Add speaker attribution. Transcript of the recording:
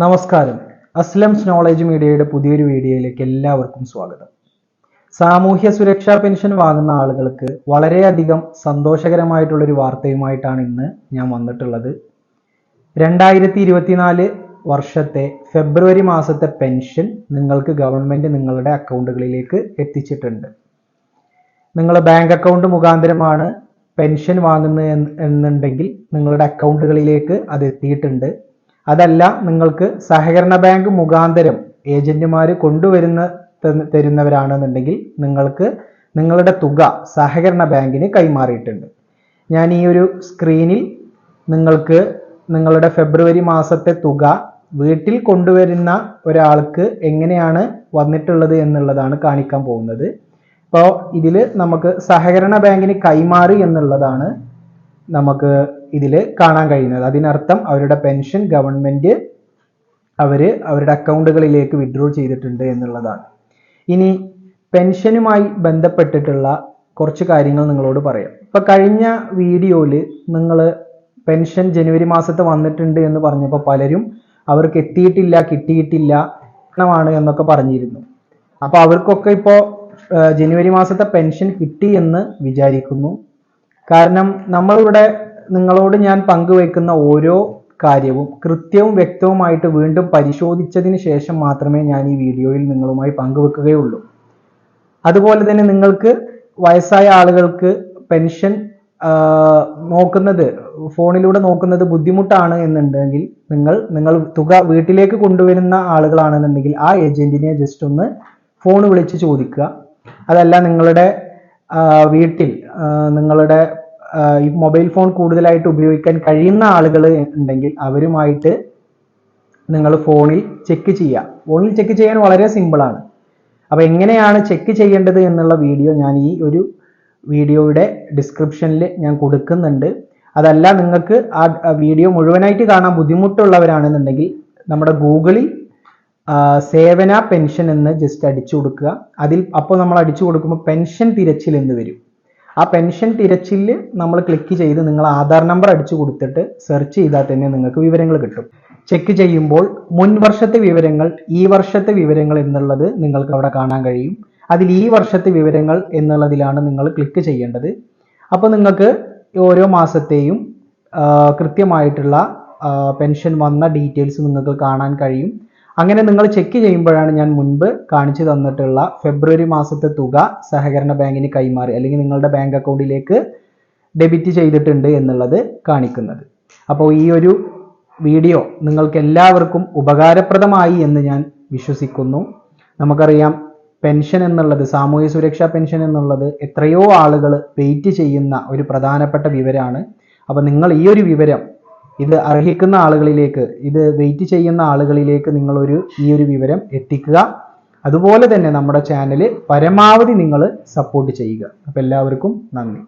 Speaker 1: നമസ്കാരം. അസ്ലംസ് നോളജ് മീഡിയയുടെ പുതിയൊരു വീഡിയോയിലേക്ക് എല്ലാവർക്കും സ്വാഗതം. സാമൂഹ്യ സുരക്ഷാ പെൻഷൻ വാങ്ങുന്ന ആളുകൾക്ക് വളരെയധികം സന്തോഷകരമായിട്ടുള്ളൊരു വാർത്തയുമായിട്ടാണ് ഇന്ന് ഞാൻ വന്നിട്ടുള്ളത്. രണ്ടായിരത്തി ഇരുപത്തിനാല് വർഷത്തെ ഫെബ്രുവരി മാസത്തെ പെൻഷൻ നിങ്ങൾക്ക് ഗവൺമെന്റ് നിങ്ങളുടെ അക്കൗണ്ടുകളിലേക്ക് എത്തിച്ചിട്ടുണ്ട്. നിങ്ങൾ ബാങ്ക് അക്കൗണ്ട് മുഖാന്തരമാണ് പെൻഷൻ വാങ്ങുന്നത് എന്നുണ്ടെങ്കിൽ നിങ്ങളുടെ അക്കൗണ്ടുകളിലേക്ക് അത് എത്തിയിട്ടുണ്ട്. അതല്ല നിങ്ങൾക്ക് സഹകരണ ബാങ്ക് മുഖാന്തരം ഏജന്റുമാർ കൊണ്ടുവരുന്ന തരുന്നവരാണെന്നുണ്ടെങ്കിൽ നിങ്ങൾക്ക് നിങ്ങളുടെ തുക സഹകരണ ബാങ്കിന് കൈമാറിയിട്ടുണ്ട്. ഞാൻ ഈ ഒരു സ്ക്രീനിൽ നിങ്ങൾക്ക് നിങ്ങളുടെ ഫെബ്രുവരി മാസത്തെ തുക വീട്ടിൽ കൊണ്ടുവരുന്ന ഒരാൾക്ക് എങ്ങനെയാണ് വന്നിട്ടുള്ളത് എന്നുള്ളതാണ് കാണിക്കാൻ പോകുന്നത്. അപ്പോൾ ഇതിൽ നമുക്ക് സഹകരണ ബാങ്കിന് കൈമാറി എന്നുള്ളതാണ് നമുക്ക് ഇതിൽ കാണാൻ കഴിയുന്നത്. അതിനർത്ഥം അവരുടെ പെൻഷൻ ഗവൺമെന്റ് അവർ അവരുടെ അക്കൗണ്ടുകളിലേക്ക് വിഡ്രോ ചെയ്തിട്ടുണ്ട് എന്നുള്ളതാണ്. ഇനി പെൻഷനുമായി ബന്ധപ്പെട്ടിട്ടുള്ള കുറച്ച് കാര്യങ്ങൾ നിങ്ങളോട് പറയാം. ഇപ്പൊ കഴിഞ്ഞ വീഡിയോയിൽ നിങ്ങൾ പെൻഷൻ ജനുവരി മാസത്തെ വന്നിട്ടുണ്ട് എന്ന് പറഞ്ഞപ്പോൾ പലരും അവർക്ക് എത്തിയിട്ടില്ല കിട്ടിയിട്ടില്ല ാണ് എന്നൊക്കെ പറഞ്ഞിരുന്നു. അപ്പോൾ അവർക്കൊക്കെ ഇപ്പോൾ ജനുവരി മാസത്തെ പെൻഷൻ കിട്ടി എന്ന് വിചാരിക്കുന്നു. കാരണം നമ്മളിവിടെ നിങ്ങളോട് ഞാൻ പങ്കുവെക്കുന്ന ഓരോ കാര്യവും കൃത്യവും വ്യക്തവുമായിട്ട് വീണ്ടും പരിശോധിച്ചതിന് ശേഷം മാത്രമേ ഞാൻ ഈ വീഡിയോയിൽ നിങ്ങളുമായി പങ്കുവെക്കുകയുള്ളൂ. അതുപോലെ തന്നെ നിങ്ങൾക്ക് വയസ്സായ ആളുകൾക്ക് പെൻഷൻ നോക്കുന്നത് ഫോണിലൂടെ നോക്കുന്നത് ബുദ്ധിമുട്ടാണ് എന്നുണ്ടെങ്കിൽ നിങ്ങൾ നിങ്ങൾ തുക വീട്ടിലേക്ക് കൊണ്ടുവരുന്ന ആളുകളാണെന്നുണ്ടെങ്കിൽ ആ ഏജന്റിനെ ജസ്റ്റ് ഒന്ന് ഫോൺ വിളിച്ച് ചോദിക്കുക. അതല്ല നിങ്ങളുടെ വീട്ടിൽ നിങ്ങളുടെ ഈ മൊബൈൽ ഫോൺ കൂടുതലായിട്ട് ഉപയോഗിക്കാൻ കഴിയുന്ന ആളുകൾ ഉണ്ടെങ്കിൽ അവരുമായിട്ട് നിങ്ങൾ ഫോണിൽ ചെക്ക് ചെയ്യുക ഫോണിൽ ചെക്ക് ചെയ്യാൻ വളരെ സിമ്പിളാണ് അപ്പോൾ അപ്പൊ എങ്ങനെയാണ് ചെക്ക് ചെയ്യേണ്ടത് എന്നുള്ള വീഡിയോ ഞാൻ ഈ ഒരു വീഡിയോയുടെ ഡിസ്ക്രിപ്ഷനിൽ ഞാൻ കൊടുക്കുന്നുണ്ട്. അതല്ല നിങ്ങൾക്ക് ആ വീഡിയോ മുഴുവനായിട്ട് കാണാൻ ബുദ്ധിമുട്ടുള്ളവരാണെന്നുണ്ടെങ്കിൽ നമ്മുടെ ഗൂഗിളിൽ സേവന പെൻഷൻ എന്ന് ജസ്റ്റ് അടിച്ചു കൊടുക്കുക. അതിൽ അപ്പോൾ നമ്മൾ അടിച്ചു കൊടുക്കുമ്പോൾ പെൻഷൻ തിരച്ചിൽ എന്ന് വരും. ആ പെൻഷൻ തിരച്ചിൽ നമ്മൾ ക്ലിക്ക് ചെയ്ത് നിങ്ങൾ ആധാർ നമ്പർ അടിച്ചു കൊടുത്തിട്ട് സെർച്ച് ചെയ്താൽ തന്നെ നിങ്ങൾക്ക് വിവരങ്ങൾ കിട്ടും. ചെക്ക് ചെയ്യുമ്പോൾ മുൻ വർഷത്തെ വിവരങ്ങൾ ഈ വർഷത്തെ വിവരങ്ങൾ എന്നുള്ളത് നിങ്ങൾക്ക് അവിടെ കാണാൻ കഴിയും. അതിൽ ഈ വർഷത്തെ വിവരങ്ങൾ എന്നുള്ളതിലാണ് നിങ്ങൾ ക്ലിക്ക് ചെയ്യേണ്ടത്. അപ്പോൾ നിങ്ങൾക്ക് ഓരോ മാസത്തെയും കൃത്യമായിട്ടുള്ള പെൻഷൻ വന്ന ഡീറ്റെയിൽസ് നിങ്ങൾക്ക് കാണാൻ കഴിയും. അങ്ങനെ നിങ്ങൾ ചെക്ക് ചെയ്യുമ്പോഴാണ് ഞാൻ മുൻപ് കാണിച്ചു തന്നിട്ടുള്ള ഫെബ്രുവരി മാസത്തെ തുക സഹകരണ ബാങ്കിന് കൈമാറി അല്ലെങ്കിൽ നിങ്ങളുടെ ബാങ്ക് അക്കൗണ്ടിലേക്ക് ഡെബിറ്റ് ചെയ്തിട്ടുണ്ട് എന്നുള്ളത് കാണിക്കുന്നത്. അപ്പോൾ ഈ ഒരു വീഡിയോ നിങ്ങൾക്ക് എല്ലാവർക്കും ഉപകാരപ്രദമായി എന്ന് ഞാൻ വിശ്വസിക്കുന്നു. നമുക്കറിയാം പെൻഷൻ എന്നുള്ളത് സാമൂഹ്യ സുരക്ഷാ പെൻഷൻ എന്നുള്ളത് എത്രയോ ആളുകൾ വെയിറ്റ് ചെയ്യുന്ന ഒരു പ്രധാനപ്പെട്ട വിവരമാണ് അപ്പോൾ നിങ്ങൾ ഈ ഒരു വിവരം ഇത് അർഹിക്കുന്ന ആളുകളിലേക്ക് ഇത് വെയിറ്റ് ചെയ്യുന്ന ആളുകളിലേക്ക് നിങ്ങളൊരു ഈ ഒരു വിവരം എത്തിക്കുക. അതുപോലെ തന്നെ നമ്മുടെ ചാനൽ പരമാവധി നിങ്ങൾ സപ്പോർട്ട് ചെയ്യുക. അപ്പോൾ എല്ലാവർക്കും നന്ദി.